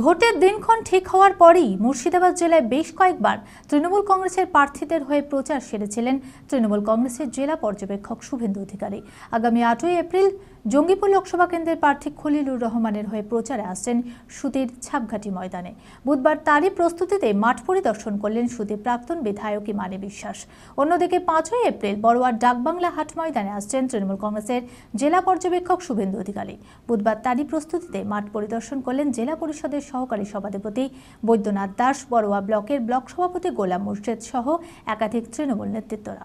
ভোটের দিনক্ষণ ঠিক হওয়ার পরেই মুর্শিদাবাদ জেলায় বেশ কয়েকবার তৃণমূল কংগ্রেসের প্রার্থীদের হয়ে প্রচার সেরেছিলেন তৃণমূল কংগ্রেসের জেলা পর্যবেক্ষক শুভেন্দু অধিকারী। আগামী আটই এপ্রিল জঙ্গিপুর লোকসভা কেন্দ্রের প্রার্থী খলিলুর রহমানের হয়ে প্রচারে আসছেন সুতির ছাপঘাটি ময়দানে। বুধবার তারই প্রস্তুতিতে মাঠ পরিদর্শন করলেন সুতির প্রাক্তন বিধায়ক ইমানে বিশ্বাস। অন্যদিকে পাঁচই এপ্রিল বড়োয়ার ডাকবাংলা হাট ময়দানে আসছেন তৃণমূল কংগ্রেসের জেলা পর্যবেক্ষক শুভেন্দু অধিকারী। বুধবার তারই প্রস্তুতিতে মাঠ পরিদর্শন করলেন জেলা পরিষদের সহকারী সভাধিপতি বৈদ্যনাথ দাস বড়োয়া ব্লকের ব্লক সভাপতি গোলাম মুর্শেদ সহ একাধিক তৃণমূল নেতৃত্বরা।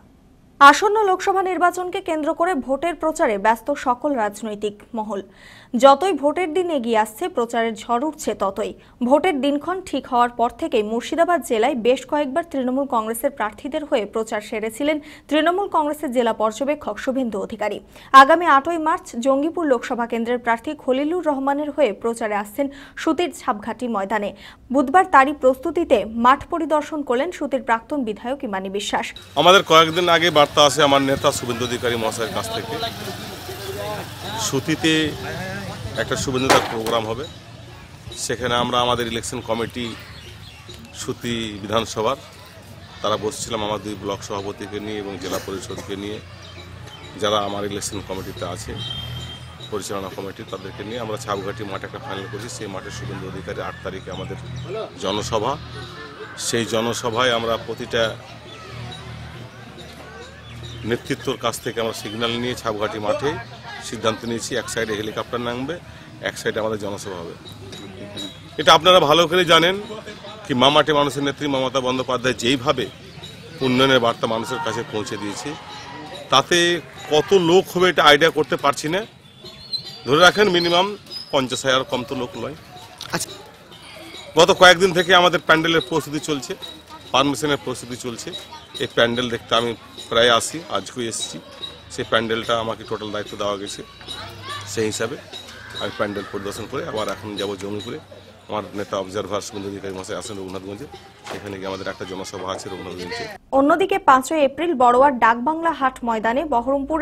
আসন্ন লোকসভা নির্বাচনকে কেন্দ্র করে ভোটের প্রচারে ব্যস্ত সকল রাজনৈতিক মহল। যতই ভোটের দিন এগিয়ে আসছে, প্রচারের ঝড় উঠছে ততই। ভোটের দিনক্ষণ ঠিক হওয়ার পর থেকেই মুর্শিদাবাদ জেলায় বেশ কয়েকবার তৃণমূল কংগ্রেসের প্রার্থীদের হয়ে প্রচার সেরেছিলেন তৃণমূল কংগ্রেসের জেলা পর্যবেক্ষক শুভেন্দু অধিকারী। আগামী আটই মার্চ জঙ্গিপুর লোকসভা কেন্দ্রের প্রার্থী খলিলুর রহমানের হয়ে প্রচারে আসছেন সুতির ছাপঘাটি ময়দানে। বুধবার তারই প্রস্তুতিতে মাঠ পরিদর্শন করলেন সুতির প্রাক্তন বিধায়ক ইমানি বিশ্বাস। আমাদের কয়েকদিন আগে বার্তা আসে আমার নেতা শুভেন্দু অধিকারী মহাশয়ের কাছ থেকে। সুতিতে একটা শুভেন্দুদার প্রোগ্রাম হবে। সেখানে আমরা আমাদের ইলেকশন কমিটি, সুতি বিধানসভার, তারা বসছিলাম আমার দুই ব্লক সভাপতিকে নিয়ে এবং জেলা পরিষদকে নিয়ে। যারা আমার ইলেকশন কমিটিতে আছে, পরিচালনা কমিটি, তাদেরকে নিয়ে আমরা ছাপঘাটি মাঠে একটা ফাইনাল করছি। সেই মাঠে শুভেন্দু অধিকারী আট তারিখে আমাদের জনসভা। সেই জনসভায় আমরা প্রতিটা নেতৃত্বর কাছ থেকে আমরা সিগন্যাল নিয়ে ছাপঘাটি মাঠে সিদ্ধান্ত নিয়েছি এক সাইডে হেলিকপ্টার নামবে এক সাইডে আমাদের জনসভা হবে। এটা আপনারা ভালো করে জানেন কি মামাটে মানুষের নেত্রী মমতা বন্দ্যোপাধ্যায় যেইভাবে উন্নয়নের বার্তা মানুষের কাছে পৌঁছে দিয়েছে তাতে কত লোক হবে এটা আইডিয়া করতে পারছি না। ধরে রাখেন মিনিমাম পঞ্চাশ হাজার কম তো লোক নয়। আচ্ছা। গত কয়েকদিন থেকে আমাদের প্যান্ডেলের প্রস্তুতি চলছে পারমিশনের প্রস্তুতি চলছে। এই প্যান্ডেল দেখতে আমি প্রায় আসি, আজকেও এসেছি। সেই প্যান্ডেলটা আমাকে টোটাল দায়িত্ব দেওয়া গেছে সেই হিসাবে। আমি প্যান্ডেল পরিদর্শন করে আবার এখন যাব জমিপুরে আমার নেতা অবজারভার অধিকারী মশাই আসেন রঘুনাথগঞ্জে। সেখানে গিয়ে আমাদের একটা জনসভা আছে রঘুনাথগঞ্জে। অন্যদিকে পাঁচই এপ্রিল বড়োয়ার ডাকবাংলা হাট ময়দানে বহরমপুর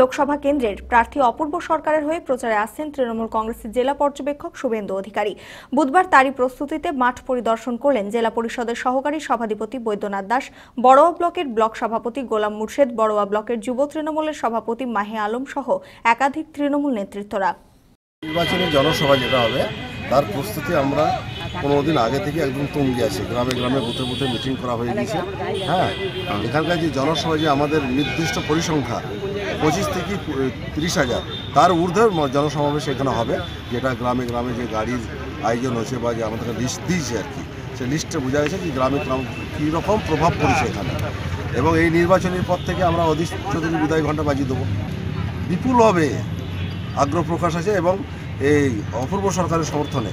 লোকসভা কেন্দ্রের প্রার্থী অপূর্ব সরকারের হয়ে প্রচারে আসছেন তৃণমূল কংগ্রেসের জেলা পর্যবেক্ষক শুভেন্দু অধিকারী। বুধবার তারই প্রস্তুতিতে মাঠ পরিদর্শন করলেন জেলা পরিষদের সহকারী সভাধিপতি বৈদ্যনাথ দাস, বড়োয়া ব্লকের ব্লক সভাপতি গোলাম মুর্শেদ, বড়োয়া ব্লকের যুব তৃণমূলের সভাপতি মাহে আলম সহ একাধিক তৃণমূল নেতৃত্বরা। নির্বাচনী জনসভা যেটা হবে, তার প্রস্তুতি আমরা পনেরো দিন আগে থেকে একদম তঙ্গি আছে। গ্রামে গ্রামে বুথে বুথে মিটিং করা হয়ে গেছে হ্যাঁ এখানকার যে জনসভা যে আমাদের নির্দিষ্ট পরিসংখ্যা পঁচিশ থেকে তিরিশ হাজার, তার ঊর্ধ্বে জনসমাবেশ এখানে হবে, যেটা গ্রামে গ্রামে যে গাড়ির আয়োজন হয়েছে বা যে আমাদের লিস্ট দিয়েছে আর কি, সেই লিস্টে বোঝা গেছে যে গ্রামে গ্রাম, কীরকম প্রভাব পড়েছে এখানে। এবং এই নির্বাচনের পর থেকে আমরা অধীশ চৌধুরী বিদায় ঘণ্টা বাজিয়ে দেবো। বিপুলভাবে আগ্রহ প্রকাশ আছে এবং এই অপূর্ব সরকারের সমর্থনে